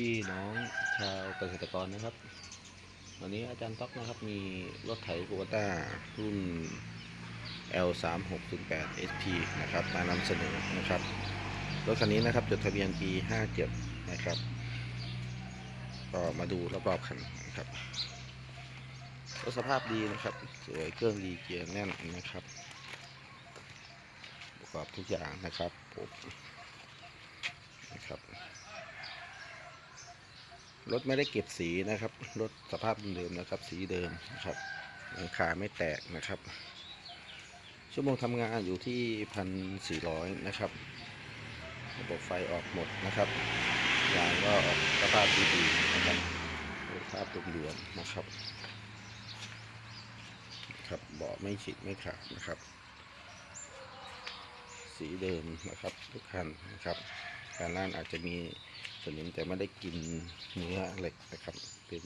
พี่น้องชาวเกษตรกรนะครับ วันนี้อาจารย์ต๊อกนะครับมีรถไถโกต้ารุ่น L 3 6 0 8 SP นะครับมานำเสนอนะครับ รถคันนี้นะครับจดทะเบียนปี 57 นะครับ ก็มาดูรอบๆคันนะครับรถสภาพดีนะครับ สวยเครื่องดีเกียร์แน่นนะครับประกอบทุกอย่างนะครับผมนะครับ รถไม่ได้เก็บสีนะครับ รถสภาพเดิมนะครับ สีเดิมนะครับหลังคาไม่แตกนะครับ ชั่วโมงทำงานอยู่ที่พันสี่ร้อยนะครับ ระบบไฟออกหมดนะครับยางก็ออกสภาพดีๆนะครับสภาพรวมๆนะครับครับเบาะไม่ฉีกไม่ขาดนะครับ สีเดิมนะครับ ทุกคันนะครับ กาล่านอาจจะมีสนิมแต่ไม่ได้กินเนื้อเหล็กนะครับ เป็น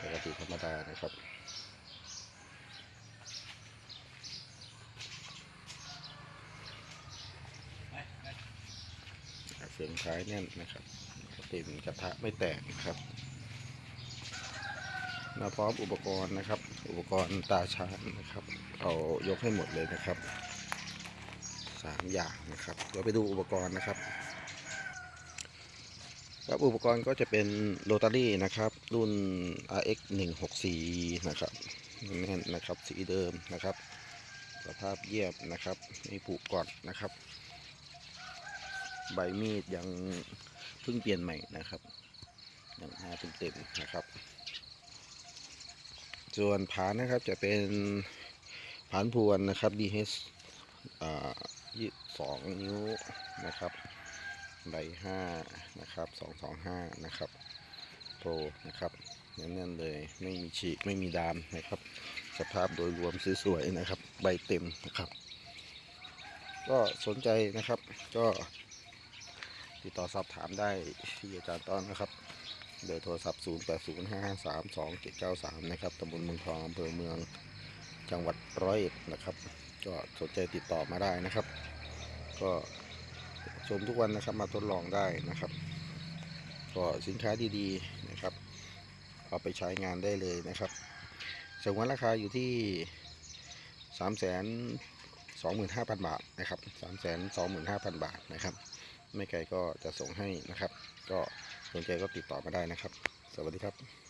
ปกติธรรมดานะครับเฟืองท้ายแน่นนะครับ เต็มกระทะไม่แตกนะครับ มาพร้อมอุปกรณ์นะครับ อุปกรณ์ตาชาร์จนะครับ เอายกให้หมดเลยนะครับสามอย่างนะครับเดี๋ยวไปดูอุปกรณ์นะครับครับอุปกรณ์ก็จะเป็นโรตารี่นะครับ รุ่น RX 164นะครับแน่นนะครับสีเดิมนะครับ สภาพเยียบนะครับไม่ผุก่อนนะครับ ใบมีดยังเพิ่งเปลี่ยนใหม่นะครับยังหาเต็มๆนะครับ ส่วนผานนะครับจะเป็นผานพวนนะครับ DH ยี่สองนิ้วนะครับใบห้านะครับสองสองห้านะครับโปรนะครับแน่นๆเลยไม่มีฉีกไม่มีดามนะครับ สภาพโดยรวมสวยๆนะครับ ใบเต็มนะครับ ก็สนใจนะครับก็ติดต่อสอบถามได้ที่อาจารย์ต้อนนะครับ เบอร์โทรศัพท์ 0 8 0 5 5 3 2 7 9 3 นะครับตำบลเมืองทองอำเภอเมืองจังหวัดร้อยเอ็ดนะครับ ก็สนใจติดต่อมาได้นะครับ ก็ชมทุกวันนะครับมาทดลองได้นะครับ ก็สินค้าดีๆนะครับ เอาไปใช้งานได้เลยนะครับสงวนราคาอยู่ที่ 3 2 5 0 0 0 บาทนะครับ 3 2 5 0 0 0 บาทนะครับ ไม่ไกลก็จะส่งให้นะครับ ก็สนใจก็ติดต่อมาได้นะครับ สวัสดีครับ